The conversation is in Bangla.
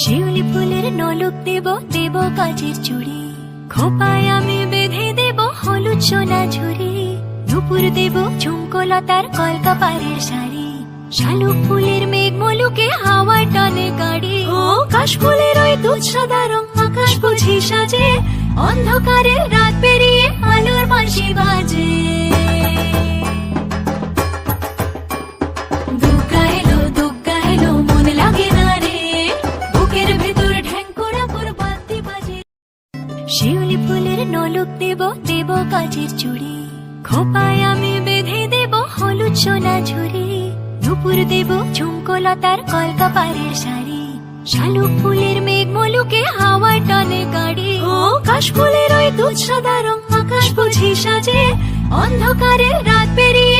শিউলি ফুলের নলক দেব দেব কাজের চুড়ি। খোপায় আমি বেঁধে দেব হলুদ সোনা ঝুড়ি দুপুর দেব ঝুমকোলতার কলকাপাড়ের শাড়ি। শালুক ফুলের মেঘ মলুকে হাওয়ার টানে গাড়ি। ও কাশ ফুলের ওই দুধ সাদা রং আকাশ বুঝি সাজে। অন্ধকারে রাত পেরিয়ে আলোর বাঁশি বাজে। শিউলি ফুলের নলক দেব দেব কাজের চুড়ি। খোপায় আমি বেঁধে দেব হলুদ সোনা ঝুড়ি দুপুর দেব ঝুমকোলতার কলকাপাড়ের শাড়ি। শালুক ফুলের মেঘ মলুকে হাওয়ার টানে গাড়ি। ও কাশ ফুলের ওই দুধ সাদা রং আকাশ বুঝি সাজে। অন্ধকারে রাত পেরিয়ে